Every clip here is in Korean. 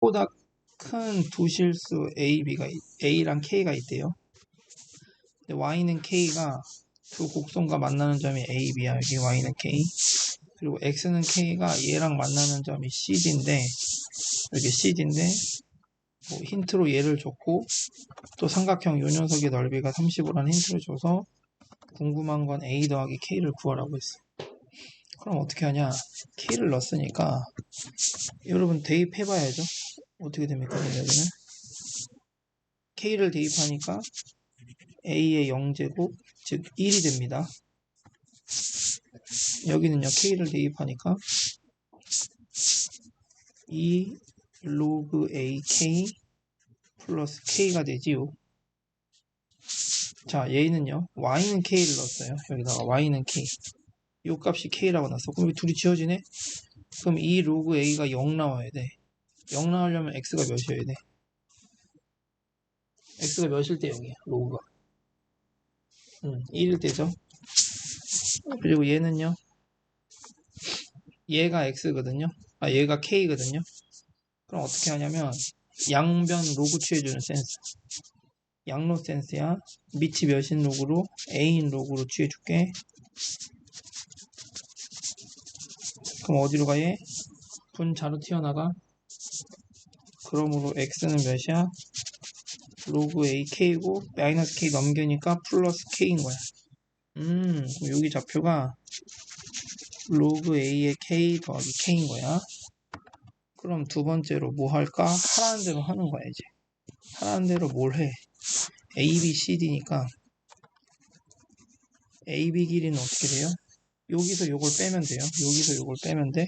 보다 큰 두 실수 A, B가 있- A랑 K가 있대요. Y는 K가 두 곡선과 만나는 점이 A, B야. 여기 Y는 K. 그리고 X는 K가 얘랑 만나는 점이 CD인데 여기 CD인데 뭐 힌트로 얘를 줬고 또 삼각형 요 녀석의 넓이가 35라는 힌트를 줘서 궁금한 건 A 더하기 K를 구하라고 했어. 그럼 어떻게 하냐? K를 넣었으니까 여러분 대입해봐야죠. 어떻게 됩니까? 여기는 K를 대입하니까 A의 0제곱 즉 1이 됩니다. 여기는요 K를 대입하니까 2 로그 AK 플러스 K가 되지요. 자 얘는요 Y는 K를 넣었어요. 여기다가 Y는 K 요 값이 K라고 났어. 그럼 이 둘이 지워지네? 그럼 2 로그 A가 0 나와야 돼. 0 나오려면 X가 몇이어야 돼? X가 몇일 때 0이야, 로그가. 음, 1일 때죠. 그리고 얘는요. 얘가 X거든요. 아, 얘가 K거든요. 그럼 어떻게 하냐면, 양변 로그 취해주는 센스. 양로 센스야. 밑이 몇인 로그로, A인 로그로 취해줄게. 그럼 어디로 가 얘? 분 자로 튀어나가. 그러므로 x는 몇이야? 로그 ak고 마이너스 k 넘기니까 플러스 k인 거야. 음, 그럼 여기 좌표가 로그 a의 k 더하기 k인 거야. 그럼 두 번째로 뭐 할까? 하라는 대로 하는 거야 이제. 하라는 대로 뭘 해? a, b, c, d니까 a, b 길이는 어떻게 돼요? 여기서 요걸 빼면 돼요. 여기서 요걸 빼면 돼.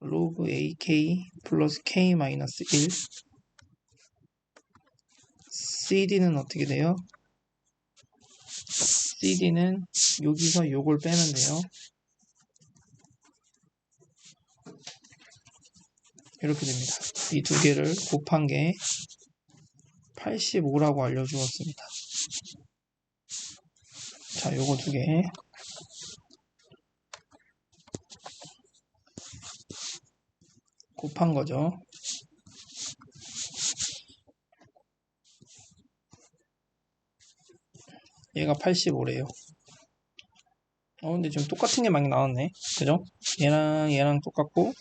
로그 AK 플러스 K 마이너스 1 CD는 어떻게 돼요? CD는 여기서 요걸 빼면 돼요. 이렇게 됩니다. 이 두 개를 곱한 게 85라고 알려주었습니다. 자, 요거 두 개. 곱한 거죠. 얘가 85래요. 어, 근데 지금 똑같은 게 많이 나왔네. 그죠? 얘랑 얘랑 똑같고,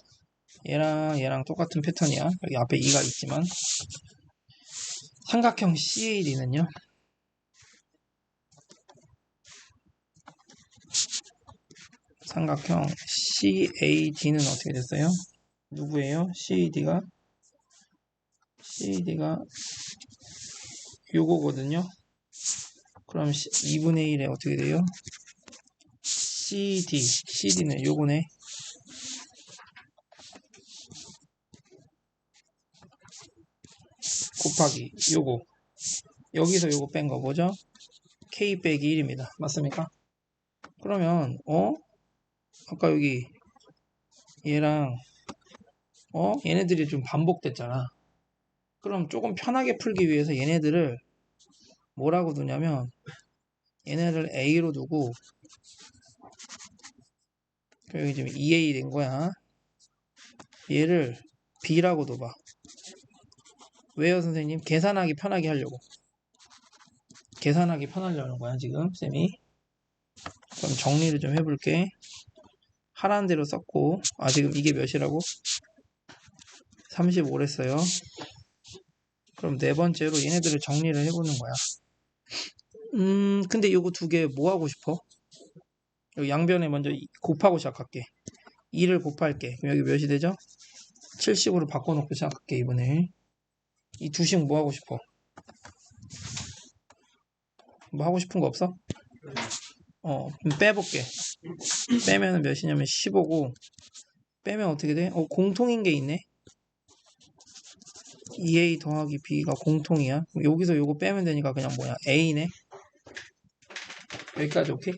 얘랑 얘랑 똑같은 패턴이야. 여기 앞에 2가 있지만. 삼각형 CAD는요? 삼각형 CAD는 어떻게 됐어요? 누구예요? CAD가 CAD가 요거거든요. 그럼 2분의 1에 어떻게 돼요? CD CD는 요거네. 곱하기 요거 여기서 요거 뺀 거 뭐죠? K 빼기 1입니다. 맞습니까? 그러면 어? 아까 여기 얘랑 어? 얘네들이 좀 반복됐잖아. 그럼 조금 편하게 풀기 위해서 얘네들을 뭐라고 두냐면 얘네를 A로 두고 여기 지금 2A 된 거야. 얘를 B라고 둬봐. 왜요 선생님? 계산하기 편하게 하려고. 계산하기 편하려는 거야 지금 쌤이. 그럼 정리를 좀 해볼게. 하라는 대로 썼고 아 지금 이게 몇이라고? 35랬어요. 그럼 네 번째로 얘네들을 정리를 해보는 거야. 음, 근데 요거 두 개 뭐 하고 싶어? 여기 양변에 먼저 곱하고 시작할게. 2를 곱할게. 그럼 여기 몇이 되죠? 70으로 바꿔놓고 시작할게, 이번에. 이 두식 뭐 하고 싶어? 뭐 하고 싶은 거 없어? 어, 그럼 빼볼게. 빼면 몇이냐면 15고, 빼면 어떻게 돼? 어, 공통인 게 있네? 2a 더하기 b가 공통이야. 여기서 요거 빼면 되니까 그냥 뭐야? a네. 여기까지 오케이?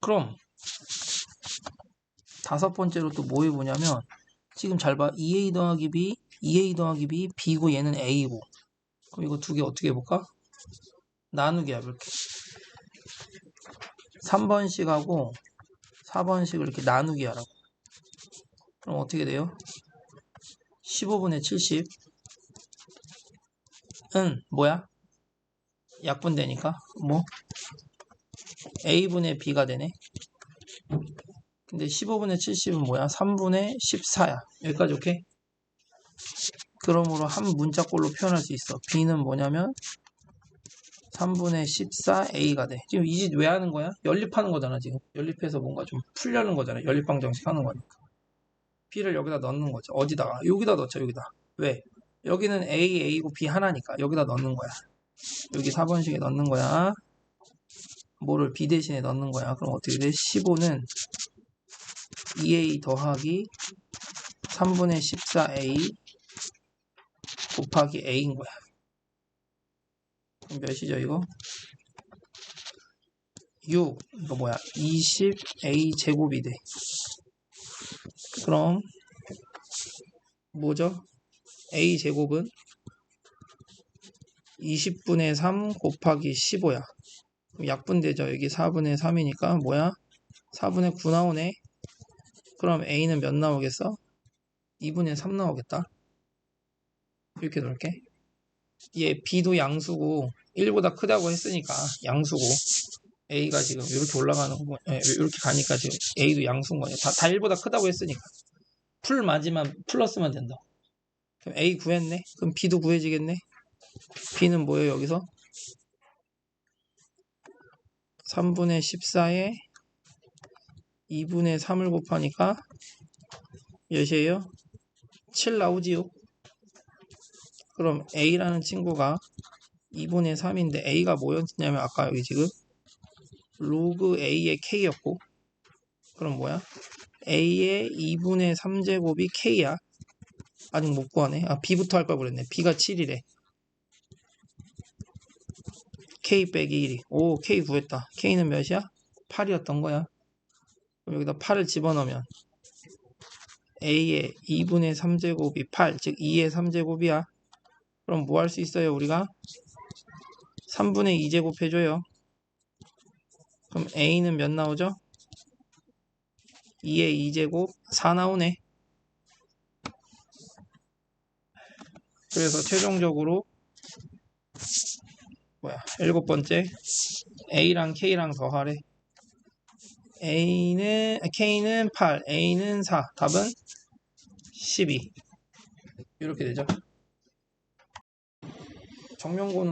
그럼 다섯 번째로 또 뭐 해보냐면 지금 잘 봐. 2a 더하기 b, 2a 더하기 b, b고 얘는 a고. 그럼 이거 두 개 어떻게 해볼까? 나누기 해볼게. 3번씩하고 4번씩을 이렇게 나누기 하라고. 그럼 어떻게 돼요? 15분의 70. 은 뭐야? 약분되니까 뭐 a분의 b가 되네. 근데 15분의 70은 뭐야? 3분의 14야. 여기까지 오케이? 그러므로 한 문자꼴로 표현할 수 있어. b는 뭐냐면 3분의 14a가 돼. 지금 이 짓 왜 하는 거야? 연립하는 거잖아, 지금. 연립해서 뭔가 좀 풀려는 거잖아. 연립방정식 하는 거니까. B를 여기다 넣는 거죠. 어디다가? 여기다 넣자, 여기다. 왜? 여기는 a, a고 b 하나니까 여기다 넣는 거야. 여기 4번식에 넣는 거야. 뭐를 b 대신에 넣는 거야. 그럼 어떻게 돼? 15는 2a 더하기 3분의 14a 곱하기 a인 거야. 그럼 몇이죠 이거? 6 이거 뭐야 20a 제곱이 돼 그럼 뭐죠? a 제곱은 20분의 3 곱하기 15야. 약분되죠. 여기 4분의 3이니까 뭐야? 4분의 9 나오네. 그럼 a는 몇 나오겠어? 2분의 3 나오겠다. 이렇게 놓을게. 얘 b도 양수고 1보다 크다고 했으니까 양수고 a가 지금 이렇게 올라가는 거 예, 이렇게 가니까 지금 a도 양수인 거예요. 다, 다 1보다 크다고 했으니까 풀 맞으면 플러스만 된다. 그럼 a 구했네. 그럼 b도 구해지겠네. b는 뭐예요 여기서? 3분의 14에 2분의 3을 곱하니까 몇이에요? 7 나오지요. 그럼 A라는 친구가 2분의 3인데 A가 뭐였냐면 아까 여기 지금 로그 A의 K였고 그럼 뭐야? A의 2분의 3제곱이 K야 아직 못 구하네 아 B부터 할 걸 그랬네 B가 7이래 K 빼기 1이 오 K 구했다 K는 몇이야? 8이었던 거야 그럼 여기다 8을 집어넣으면 A의 2분의 3제곱이 8, 즉 2의 3제곱이야. 그럼 뭐 할 수 있어요, 우리가? 3분의 2제곱 해줘요. 그럼 A는 몇 나오죠? 2의 2제곱 4 나오네. 그래서 최종적으로 뭐야 일곱 번째 A랑 K랑 더하래. A는 K는 8, A는 4. 답은 12. 이렇게 되죠. 정명고는